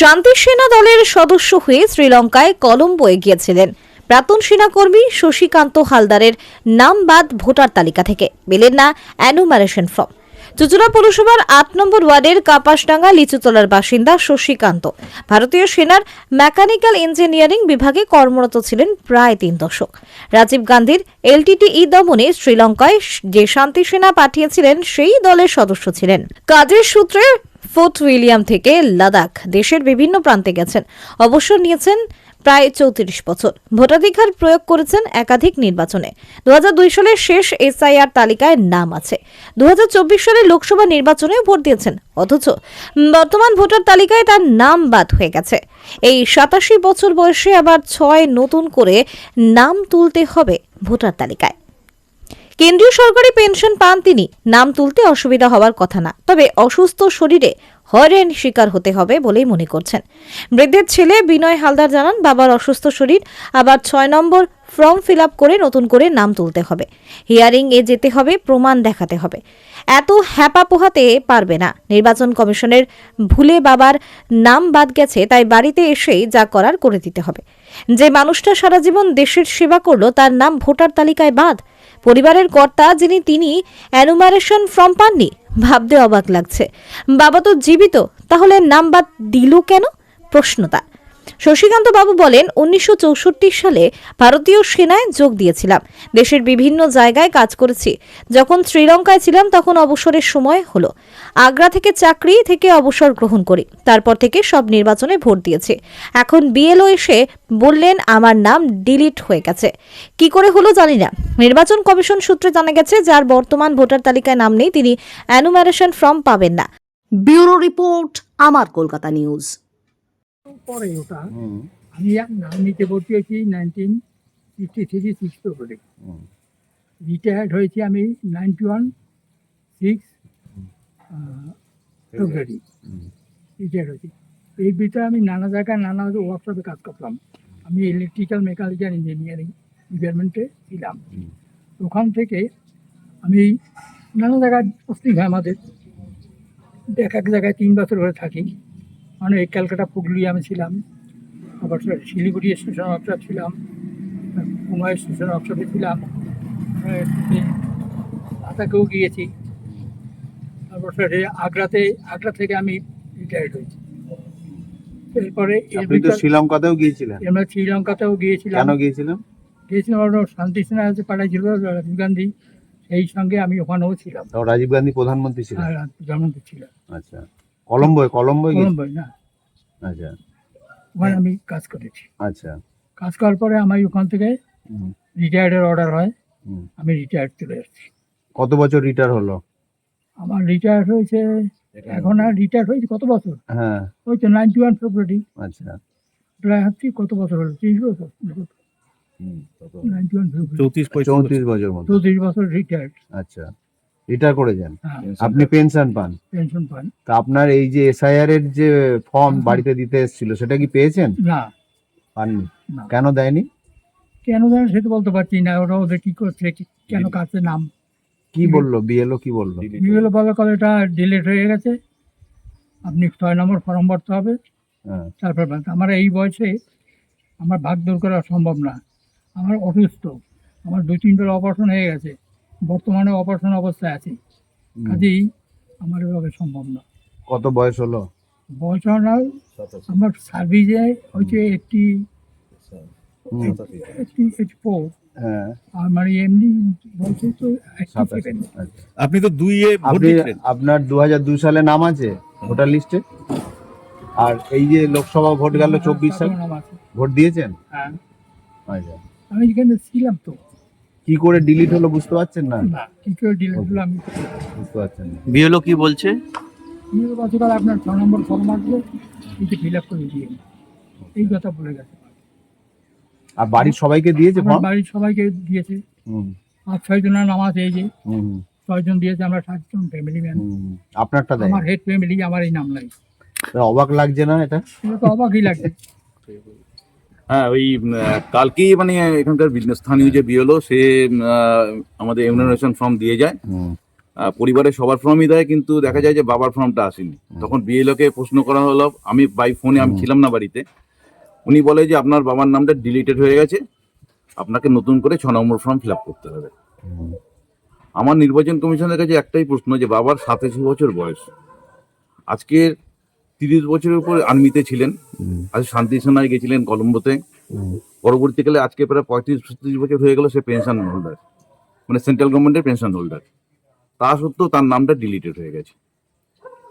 শান্তি সেনা দলের সদস্য হয়ে শ্রীলঙ্কায় কলম্বোয় গিয়েছিলেন প্রাক্তন সেনাকর্মী শশীকান্ত হালদারের নাম বাদ ভোটার তালিকা থেকে। পেলেন না অ্যানুমারেশন ফর্ম। চুচুড়া পৌরসভার আট নম্বর ওয়ার্ডের কাপাসডাঙ্গা লিচুতলার বাসিন্দা শশীকান্ত। ভারতীয় সেনার মেকানিক্যাল ইঞ্জিনিয়ারিং বিভাগে কর্মরত ছিলেন প্রায় তিন দশক। রাজীব গান্ধীর এলটিটি ই দমনে শ্রীলঙ্কায় যে শান্তি সেনা পাঠিয়েছিলেন, সেই দলের সদস্য ছিলেন। কাজের সূত্রে ফোর্ট উইলিয়াম থেকে লাদাখ, দেশের বিভিন্ন প্রান্তে গেছেন। অবসর নিয়েছেন প্রায় চৌত্রিশ বছর। ভোটাধিকার প্রয়োগ করেছেন একাধিক নির্বাচনে। দু হাজার দুই সালের শেষ এসআইআর তালিকায় নাম আছে। দু সালের লোকসভা নির্বাচনে ভোট দিয়েছেন। অথচ বর্তমান ভোটার তালিকায় তার নাম বাদ হয়ে গেছে। এই সাতাশি বছর বয়সে আবার ছয় নতুন করে নাম তুলতে হবে ভোটার তালিকায়। কেন্দ্রীয় সরকারি পেনশন পান তিনি। নাম তুলতে অসুবিধা হওয়ার কথা না, তবে অসুস্থ শরীরে হয়রান শিকার হতে হবে বলেই মনে করছেন। বৃদ্ধের ছেলে বিনয় হালদার জানান, বাবার অসুস্থ শরীর, আবার ছয় নম্বর ফর্ম ফিল আপ করে নতুন করে নাম তুলতে হবে। হিয়ারিং এ যেতে হবে, প্রমাণ দেখাতে হবে। এত হ্যাপা পোহাতে পারবে না। নির্বাচন কমিশনের ভুলে বাবার নাম বাদ গেছে, তাই বাড়িতে এসেই যা করার করে দিতে হবে। যে মানুষটা সারা জীবন দেশের সেবা করল, তার নাম ভোটার তালিকায় বাদ পরিবারের কর্তা যিনি তিনি অ্যানুমারেশন ফর্ম পাননি, ভাবতে অবাক লাগছে। বাবা তো জীবিত, তাহলে নাম্বার দিল কেন? প্রশ্ন তার শশীকান্ত বাবু বলেন, উনিশশো চৌষট্টি সালে ভারতীয় সেনায় যোগ দিয়েছিলাম। দেশের বিভিন্ন জায়গায় কাজ করেছি। যখন শ্রীলঙ্কায় ছিলাম, তখন অবসরের সময় হলো। আগ্রা থেকে চাকরি থেকে অবসর গ্রহণ করি। তারপর থেকে সব নির্বাচনে ভোট দিয়েছি। এখন বিএলও এসে বললেন, আমার নাম ডিলিট হয়ে গেছে। কি করে হলো জানি না। নির্বাচন কমিশন সূত্রে জানা গেছে, যার বর্তমান ভোটার তালিকায় নাম নেই, তিনি অ্যানুমারেশন ফর্ম পাবেন না। ব্যুরো রিপোর্ট, আমার কলকাতা নিউজ। পরে ওটা। আমি এক নাম নিতে ভর্তি হয়েছি nineteen sixty three six February retired হয়েছি আমি ninety one six February retired হয়েছি। এই ভিতরে আমি নানা জায়গায় নানা ওয়ার্কশপে কাজ করতাম। আমি ইলেকট্রিক্যাল মেকানিক্যাল ইঞ্জিনিয়ারিং ডিপার্টমেন্টে ছিলাম। ওখান থেকে আমি নানা জায়গায় পোস্টিং হয় আমাদের। এক এক জায়গায় তিন বছর করে থাকি। মানে এই ক্যালকাটা হুগলি আমি ছিলাম আবার শিলিগুড়ি স্টেশন অফিসার ছিলাম কুমার স্টেশন অফিসারে ছিলাম আতাকেও গিয়েছি। তারপর সে আগ্রাতে আগ্রা থেকে আমি রিটায়ার্ড হয়েছি। এরপরে শ্রীলঙ্কাতেও গিয়েছিলাম আমরা শ্রীলঙ্কাতেও গিয়েছিলাম। কেন গিয়েছিলেন? গিয়েছিলাম ওরা শান্তি সেনা আছে পাঠাইছিল রাজীব গান্ধী সেই সঙ্গে আমি ওখানেও ছিলাম। রাজীব গান্ধী প্রধানমন্ত্রী ছিলেন? আর প্রধানমন্ত্রী ছিলাম আচ্ছা। কলম্বোয় কলম্বোয় কলম্বোয় না। আচ্ছা। ওখানে আমি কাজ করেছি। আচ্ছা। কাজ করার পরে আমার ওখান থেকে রিটায়ার্ডের অর্ডার হয়। হুম। আমি রিটায়ার্ড চলে যাচ্ছি। কত বছর রিটায়ার হলো? আমার রিটায়ার হয়েছে এখন আর রিটায়ার হয়েছে কত বছর? হ্যাঁ। ওই তো নাইনটি ওয়ান ফেব্রুয়ারি আচ্ছা। প্রায় হচ্ছে কত বছর হলো? ত্রিশ বছর? নাইনটি ওয়ান ফেব্রুয়ারি চৌত্রিশ বছর চৌত্রিশ বছর রিটায়ার্ড আচ্ছা। রিটায়ার করেছেন হ্যাঁ। আপনি পেনশন পান। পেনশন পান তা আপনার এই যে এসআইআর এর যে ফর্ম বাড়িতে দিতে এসেছিল সেটা কি পেয়েছেন? না। পাননি। না। কেন দেয়নি? কেন জানো সে তো বলতে পারছি না ওরা ওদের কি করছে কেন কাছে নাম? কি বলল? বিএলও কি বলল? বিগুলো বলে কলে এটা ডিলেট হয়ে গেছে। আপনি ছয় নম্বর ফর্ম ভরতে হবে। হ্যাঁ। তারপর। আমার এই বয়সে আমার ভাগ দূর করা সম্ভব না। আমার অসুস্থ। আমার দু তিনবার অপারেশন হয়ে গেছে। বর্তমানে অপারেশন অবস্থায় আছি। কাজেই আমার এভাবে সম্ভব না। কত বয়স হলো? বয়স হওয়ার আমার সার্ভিসে হচ্ছে একটি হ্যাঁ। আপনি তো দুই এ আপনি আপনার দু হাজার দুই সালে নাম আছে ভোটার লিস্টে? আর এই যে লোকসভা ভোট গেল চব্বিশ সাল নাম আছে। ভোট দিয়েছেন? হ্যাঁ। আচ্ছা। আমি এখানে ছিলাম তো। কি করে ডিলিট হলো বুঝতে পারছেন না? না কি করে ডিলেট হলো আমি বুঝতে পারছেন না। বিএলও কি বলছে? বিগত বছরকাল আপনার ছ নম্বর ফর্ম আসবে এটি ফিল আপ করে দিয়ে এই কথা বলে গেছে। আর বাড়ির সবাইকে দিয়েছে ফর্ম বাড়ির সবাইকে দিয়েছে। হুম। আর ছয় জনের নামাজ এই যে হুম। ছয়জন দিয়েছে আমরা সাতজন ফ্যামিলি ম্যান। আপনারটা দেয় আমার হেড ফ্যামিলি আমার এই নাম নাই। অবাক লাগছে না এটা? এটা তো অবাকই লাগছে। হ্যাঁ ওই কালকেই মানে এখানকার বিজনেস স্থানীয় যে বিয়েলো সে আমাদের এমুনারেশন ফর্ম দিয়ে যায়। পরিবারের সবার ফর্মই দেয় কিন্তু দেখা যায় যে বাবার ফর্মটা আসেনি। তখন বিএলওকে প্রশ্ন করা হলো আমি বাই ফোনে আমি ছিলাম না বাড়িতে। উনি বলে যে আপনার বাবার নামটা ডিলিটেড হয়ে গেছে। আপনাকে নতুন করে ছ নম্বর ফর্ম ফিল আপ করতে হবে। আমার নির্বাচন কমিশনের কাছে একটাই প্রশ্ন যে বাবার সাতাশি বছর বয়স। আজকে তিরিশ বছরের উপর আর্মিতে ছিলেন। আজ শান্তি সেনায় গেছিলেন কলম্বোতে। পরবর্তীকালে আজকে প্রায় পঁয়ত্রিশ ছত্রিশ বছর হয়ে গেল সে পেনশন হোল্ডার মানে সেন্ট্রাল গভর্নমেন্টের পেনশন হোল্ডার। তা সত্ত্বেও তার নামটা ডিলিটেড হয়ে গেছে।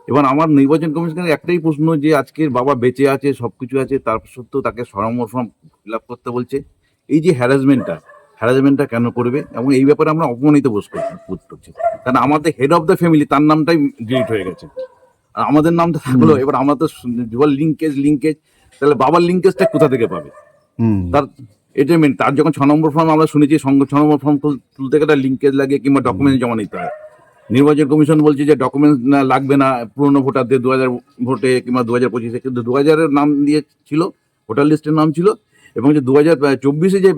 এবার আমার নির্বাচন কমিশনের একটাই প্রশ্ন যে আজকের বাবা বেঁচে আছে সব কিছু আছে তার সত্ত্বেও তাকে সরামর ফর্ম ফিল আপ করতে বলছে। এই যে হ্যারাসমেন্টটা হ্যারাসমেন্টটা কেন করবে? এবং এই ব্যাপারে আমরা অপমানিত বোধ করছি বোধ করছি। কারণ আমাদের হেড অফ দ্য ফ্যামিলি তার নামটাই ডিলিট হয়ে গেছে। আর আমাদের নামটা থাকল এবার আমরা তো লিঙ্কেজ লিঙ্কেজ তাহলে বাবার লিঙ্কেজটা কোথা থেকে পাবে? তার এটা মেন তার যখন ছ নম্বর ফর্ম আমরা শুনেছি সঙ্গে ছ নম্বর ফর্ম তুলতে গেলে লিঙ্কেজ লাগে কিংবা ডকুমেন্ট জমা নিতে হয়। নির্বাচন কমিশন বলছে যে ডকুমেন্ট লাগবে না পুরনো ভোটারদের দু হাজার ভোটে কিংবা দু হাজার পঁচিশে কিন্তু দু হাজারের নাম দিয়ে ছিল ভোটার লিস্টের নাম ছিল এবং যে দু হাজার চব্বিশে যে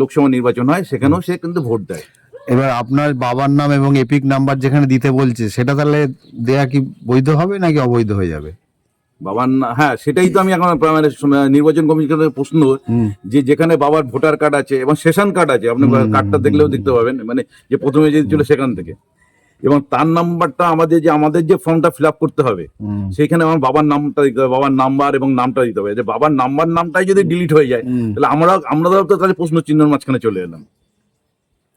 লোকসভা নির্বাচন হয় সেখানেও সে কিন্তু ভোট দেয়। এবার আপনার বাবার নাম এবং এপিক নাম্বার যেখানে দিতে বলছে সেটা তাহলে দেয়া কি বৈধ হবে নাকি অবৈধ হয়ে যাবে? বাবার না- হ্যাঁ সেটাই তো আমি এখন নির্বাচন কমিশনের প্রশ্ন যে যেখানে বাবার ভোটার কার্ড আছে এবং সেশন কার্ড আছে আপনি কার্ডটা দেখলেও দেখতে পাবেন মানে যে প্রথমে যে ছিল সেখান থেকে। এবং তার নাম্বারটা আমাদের যে আমাদের যে ফর্মটা ফিল আপ করতে হবে সেখানে আমার বাবার নামটা দিতে হবে বাবার নাম্বার এবং নামটা দিতে হবে। যে বাবার নাম্বার নামটাই যদি ডিলিট হয়ে যায় তাহলে আমরা আমরা তো তাহলে প্রশ্ন চিহ্নের মাঝখানে চলে এলাম।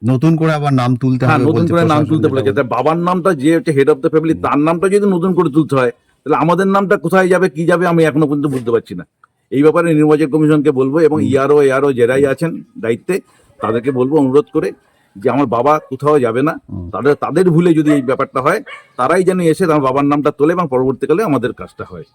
নতুন করে আবার নাম তুলতে হ্যাঁ হবে নতুন করে নাম তুলতে যেটা বলেছে। বাবার নামটা যে হচ্ছে হেড অফ দ্য ফ্যামিলি তার নামটা যদি নতুন করে তুলতে হয় তাহলে আমাদের নামটা কোথায় যাবে কি যাবে আমি এখনও পর্যন্ত বুঝতে পারছি না। এই ব্যাপারে নির্বাচন কমিশনকে বলব এবং ইয়ারও এআরও যারাই আছেন দায়িত্বে তাদেরকে বলব অনুরোধ করে যে আমার বাবা কোথাও যাবে না। তাদের তাদের ভুলে যদি এই ব্যাপারটা হয় তারাই যেন এসে আমার বাবার নামটা তোলে এবং পরবর্তীকালে আমাদের কাজটা হয়।